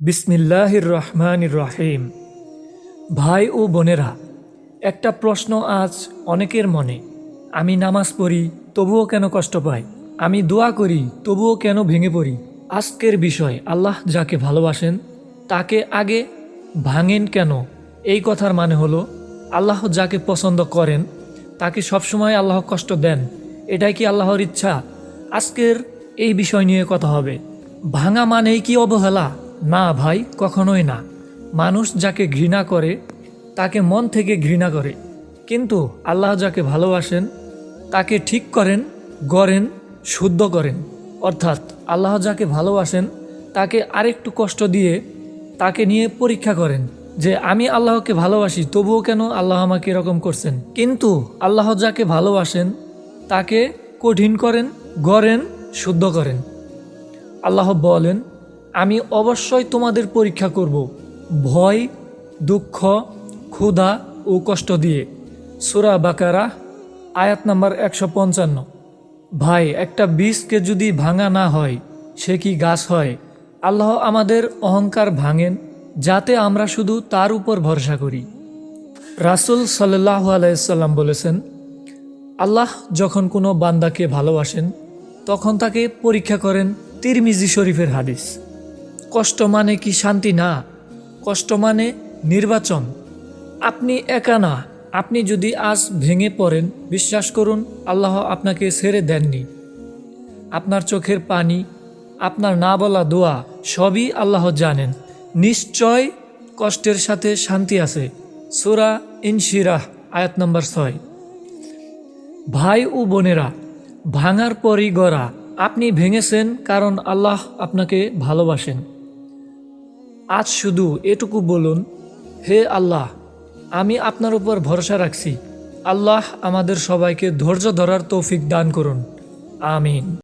বিসমিল্লাহির রহমানির রহিম ভাই ও বোনেরা, একটা প্রশ্ন আজ অনেকের মনে। আমি নামাজ পড়ি, তবুও কেন কষ্ট পাই? আমি দোয়া করি, তবুও কেন ভেঙে পড়ি? আজকের বিষয়, আল্লাহ যাকে ভালোবাসেন, তাকে আগে ভাঙেন কেন? এই কথার মানে হলো, আল্লাহ যাকে পছন্দ করেন, তাকে সবসময় আল্লাহ কষ্ট দেন। এটাই কি আল্লাহর ইচ্ছা? আজকের এই বিষয় নিয়ে কথা হবে। ভাঙা মানেই কি অবহেলা? না ভাই, কখনোই না। মানুষ যাকে ঘৃণা করে, তাকে মন থেকে ঘৃণা করে। কিন্তু আল্লাহ যাকে ভালোবাসেন, তাকে ঠিক করেন, গড়েন, শুদ্ধ করেন। অর্থাৎ আল্লাহ যাকে ভালোবাসেন, তাকে আরেকটু কষ্ট দিয়ে তাকে নিয়ে পরীক্ষা করেন যে, আমি আল্লাহকে ভালোবাসি, তবুও কেন আল্লাহ আমাকে এরকম করছেন? কিন্তু আল্লাহ যাকে ভালোবাসেন, তাকে কঠিন করেন, গড়েন, শুদ্ধ করেন। আল্লাহ বলেন আমি অবশ্যই তোমাদের পরীক্ষা করব। ভয়, দুঃখ, ক্ষুধা ও কষ্ট দিয়ে। সুরা বাকারা, আয়াত নাম্বার একশো পঞ্চান্ন। ভাই, একটা বীজকে যদি ভাঙা না হয়, সে কি গাছ হয়? আল্লাহ আমাদের অহংকার ভাঙেন, যাতে আমরা শুধু তার উপর ভরসা করি। রাসুল সাল্লাহ আলাইসাল্লাম বলেছেন, আল্লাহ যখন কোনো বান্দাকে ভালোবাসেন, তখন তাকে পরীক্ষা করেন তিরমিজি শরীফের হাদিস। কষ্ট মানে কি শান্তি? না। কষ্ট মানে নির্বাচন। আপনি একা না। আপনি যদি আজ ভেঙে পড়েন, বিশ্বাস করুন, আল্লাহ আপনাকে ছেড়ে দেননি। আপনার চোখের পানি, আপনার না বলা দোয়া, সবই আল্লাহ জানেন। নিশ্চয় কষ্টের সাথে শান্তি আছে। সুরা ইনশিরাহ, আয়াত নম্বর ছয়। ভাই ও বোনেরা, ভাঙার পরই গড়া। আপনি ভেঙেছেন কারণ আল্লাহ আপনাকে ভালোবাসেন। আজ শুধু এটুকু বলুন, হে আল্লাহ, আমি আপনার উপর ভরসা রাখছি। আল্লাহ আমাদের সবাইকে ধৈর্য ধরার তৌফিক দান করুন। আমিন।